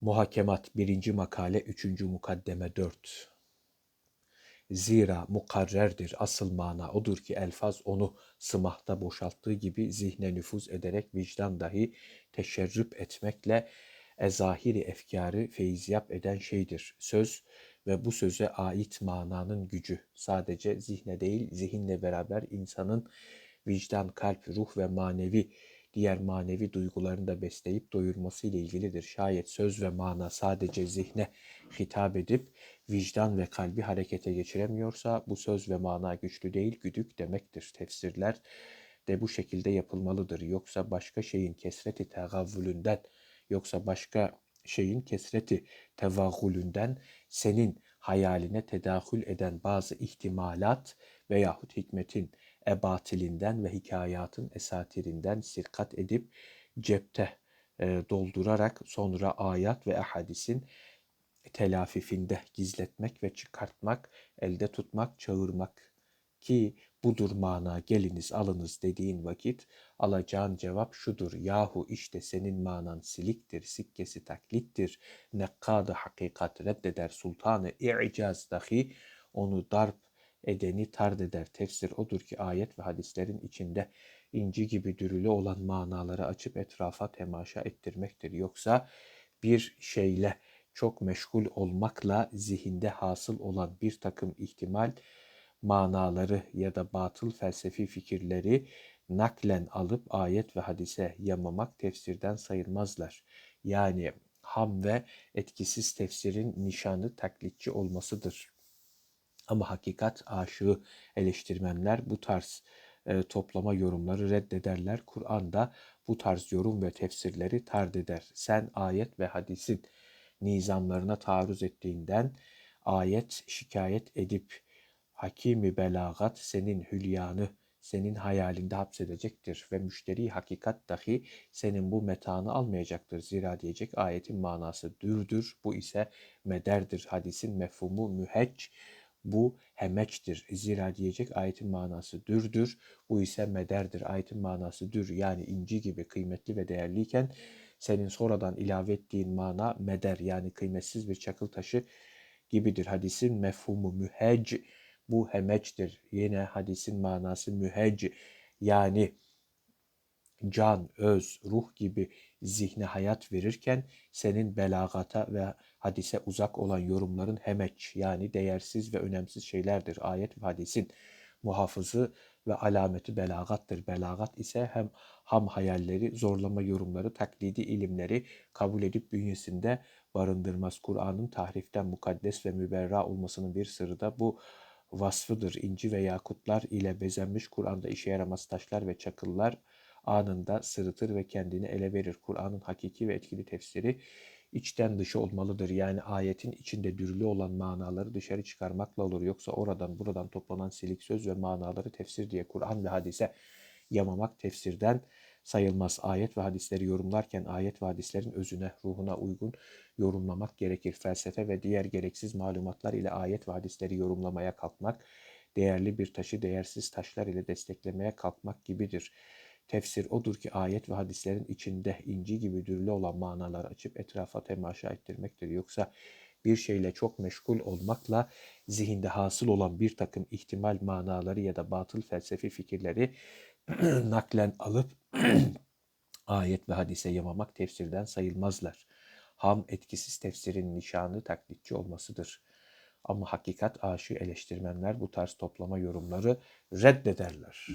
Muhakemat 1. makale 3. mukaddeme 4 Zira mukarrerdir asıl mana odur ki elfaz onu sımahta boşalttığı gibi zihne nüfuz ederek vicdan dahi teşerrüp etmekle ezahiri efkarı feyziyap eden şeydir. Söz ve bu söze ait mananın gücü sadece zihne değil zihinle beraber insanın vicdan, kalp, ruh ve manevi diğer manevi duygularını da besleyip doyurması ile ilgilidir. Şayet söz ve mana sadece zihne hitap edip vicdan ve kalbi harekete geçiremiyorsa bu söz ve mana güçlü değil güdük demektir. Tefsirler de bu şekilde yapılmalıdır. Yoksa başka şeyin kesreti tegavvülünden yoksa başka şeyin kesreti tevahülünden senin hayaline tedahül eden bazı ihtimalat veyahut hikmetin ebatilinden ve hikayatın esatirinden sirkat edip cepte e, doldurarak sonra ayat ve ahadisin telafifinde gizletmek ve çıkartmak, elde tutmak, çağırmak ki budur mana geliniz alınız dediğin vakit alacağın cevap şudur. Yahu işte senin manan siliktir, sikkesi taklittir. Nekkadı hakikat reddeder sultanı i'caz dahi onu darp edeni tard eder. Tefsir odur ki ayet ve hadislerin içinde inci gibi dürülü olan manaları açıp etrafa temaşa ettirmektir. Yoksa bir şeyle çok meşgul olmakla zihinde hasıl olan bir takım ihtimal manaları ya da batıl felsefi fikirleri naklen alıp ayet ve hadise yamamak tefsirden sayılmazlar. Yani ham ve etkisiz tefsirin nişanı taklitçi olmasıdır. Ama hakikat aşığı eleştirmenler bu tarz e, toplama yorumları reddederler. Kur'an'da bu tarz yorum ve tefsirleri tard eder. Sen ayet ve hadisin nizamlarına taarruz ettiğinden ayet şikayet edip hakimi belagat senin hülyanı senin hayalinde hapsedecektir ve müşteri hakikat dahi senin bu metanı almayacaktır. Zira diyecek ayetin manası dürdür, bu ise mederdir. Hadisin mefhumu mühecc, bu hemeçtir. Zira diyecek ayetin manası dürdür, bu ise mederdir. Ayetin manası dür yani inci gibi kıymetli ve değerliyken senin sonradan ilave ettiğin mana meder yani kıymetsiz bir çakıl taşı gibidir. Hadisin mefhumu mühec bu hemeçtir. Yine hadisin manası mühec yani can, öz, ruh gibi zihne hayat verirken senin belagata ve hadise uzak olan yorumların hemeç yani değersiz ve önemsiz şeylerdir. Ayet ve hadisin muhafızı ve alameti belagattır. Belagat ise hem ham hayalleri, zorlama yorumları, taklidi ilimleri kabul edip bünyesinde barındırmaz. Kur'an'ın tahriften mukaddes ve müberra olmasının bir sırrı da bu vasfıdır. İnci ve yakutlar ile bezenmiş Kur'an'da işe yaramaz taşlar ve çakıllar anında sırıtır ve kendini ele verir. Kur'an'ın hakiki ve etkili tefsiri içten dışı olmalıdır. Yani ayetin içinde dürülü olan manaları dışarı çıkarmakla olur. Yoksa oradan buradan toplanan silik söz ve manaları tefsir diye Kur'an ve hadise yamamak tefsirden sayılmaz. Ayet ve hadisleri yorumlarken ayet ve hadislerin özüne, ruhuna uygun yorumlamak gerekir. Felsefe ve diğer gereksiz malumatlar ile ayet ve hadisleri yorumlamaya kalkmak, değerli bir taşı değersiz taşlar ile desteklemeye kalkmak gibidir. Tefsir odur ki ayet ve hadislerin içinde inci gibi dürlü olan manalar açıp etrafa temaşa ettirmektir. Yoksa bir şeyle çok meşgul olmakla zihinde hasıl olan bir takım ihtimal manaları ya da batıl felsefi fikirleri naklen alıp ayet ve hadise yamamak tefsirden sayılmazlar. Ham etkisiz tefsirin nişanı taklitçi olmasıdır. Ama hakikat aşı eleştirmenler bu tarz toplama yorumları reddederler.